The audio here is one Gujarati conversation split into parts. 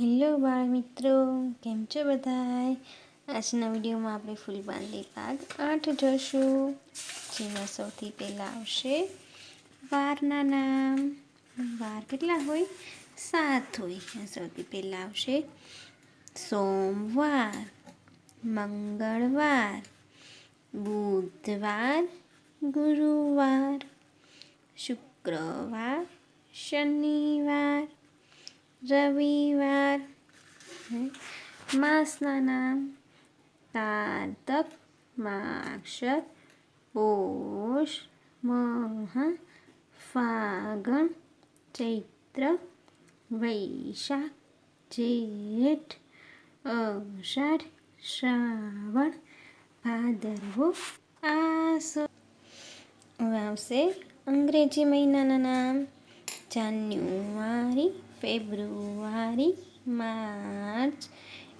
હેલો બાળ મિત્રો, કેમ છો બધાય? આજના વિડીયોમાં આપણે ફૂલબાંધી ભાગ આઠ જોશું, જેમાં સૌથી પહેલાં આવશે વારના નામ. વાર કેટલા હોય? સાત હોય. સૌથી પહેલાં આવશે સોમવાર, મંગળવાર, બુધવાર, ગુરુવાર, શુક્રવાર, શનિવાર રવિવાર. માસના નામ કારતક માક્ષર, પોષ, મહા, ફાગણ, ચૈત્ર, વૈશાખ, જેઠ, અષાઢ, શ્રાવણ, ભાદરવો, આસો. હવે આવશે અંગ્રેજી મહિનાના નામ. January February, March,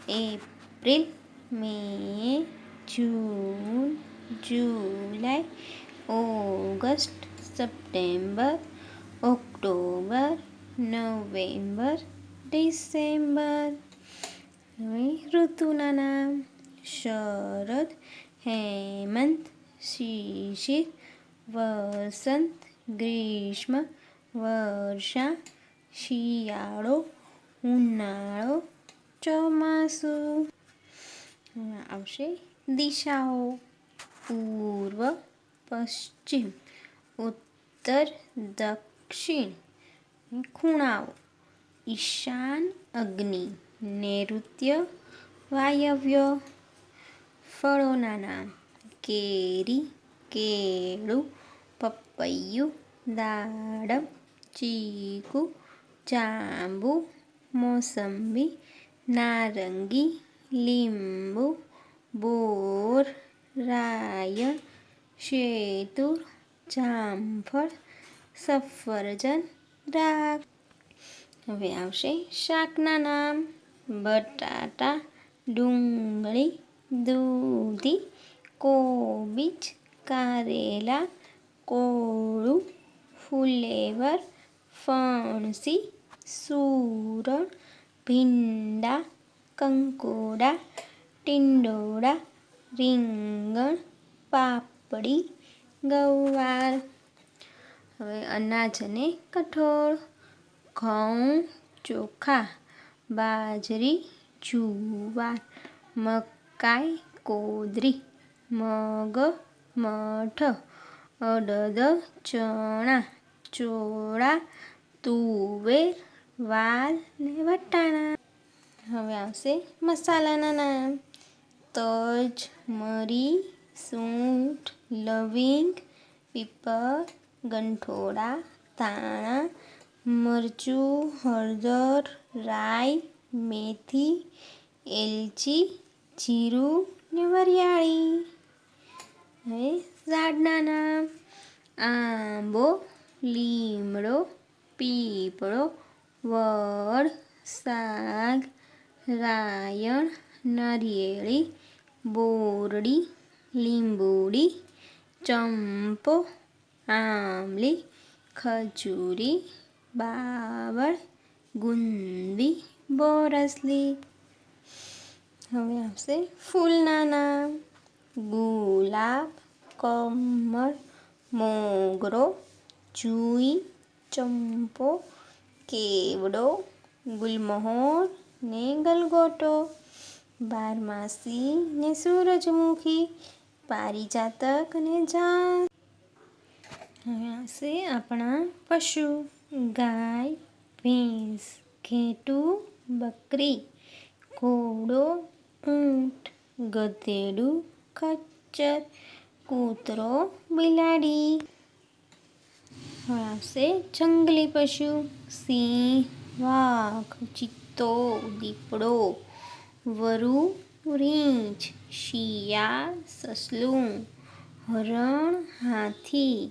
April, May, June, July, August, September, October, November, December. ઋતુના નામ. શરદ, હેમંત, શિશિર, વસંત, ગ્રીષ્મ, વર્ષા શિયાળો, ઉનાળો, ચોમાસું. આવશે દિશાઓ. પૂર્વ, પશ્ચિમ, ઉત્તર, દક્ષિણ, ખૂણાઓ. ઈશાન અગ્નિ, નૈઋત્ય, વાયવ્ય. ફળોના નામ, કેરી, કેળું, પપૈયું, દાડમ, ચીકુ જાંબુ, મોસંબી, નારંગી, લીંબુ, બોર, રાયણ, શેતુર, જામફળ, સફરજન રાખ હવે આવશે શાકના નામ. બટાટા, ડુંગળી, દૂધી, કોબીજ, કારેલા, કોળું, ફુલેવર, ફણસી સૂરણ ભીંડા કંકોડા ટિંડોળા રીંગણ પાપડી ગવાર હવે અનાજ અને કઠોળ, ઘઉં, ચોખા, બાજરી, જુવાર, મકાઈ, કોદરી, મગ, મઠ, અડદ, ચણા, ચોળા, તુવેર વાલ ને વટાણા. હવે આવશે મસાલાના નામ. તજ, મરી, સૂંઠ, લવિંગ પીપર ગંઠોડા, ધાણા, મરચું, હળદર, રાઈ, મેથી, એલચી, જીરું ને વરિયાળી. હવે ઝાડના નામ. આંબો, લીમડો, પીપળો વડ, સાગ, રાયણ, નારિયેળી, બોરડી, લીંબુડી, ચંપો, આંબલી, ખજૂરી, બાવળ, ગુંદી, બોરસલી. હવે આવશે ફૂલના નામ. ગુલાબ, કમળ, મોગરો, જુઈ, ચંપો કેવડો ગુલમહોર ને ગલગોટો? બારમાસી ને સૂરજમુખી, પારિજાતક ને જાત. હવે આપણા પશુ, ગાય, ભેંસ, ઘેટું, બકરી, ઘોડો, ઊંટ, ગધેડું, ખચ્ચર, કૂતરો, બિલાડી. આવશે જંગલી પશુ, સિંહ, વાઘ, ચિત્તો, દીપડો, વરુ, રીંછ, શિયા, સસલું, હરણ, હાથી.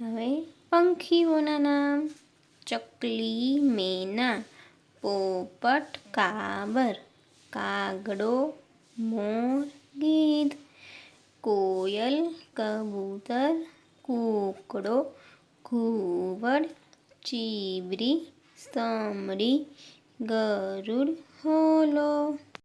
હવે પંખીઓના નામ. ચકલી, મેના, પોપટ, કાબર, કાગડો, મોર, ગીધ, કોયલ, કબૂતર, કૂકડો ઘુવડ ચીબરી સમરી ગરુડ હોલો.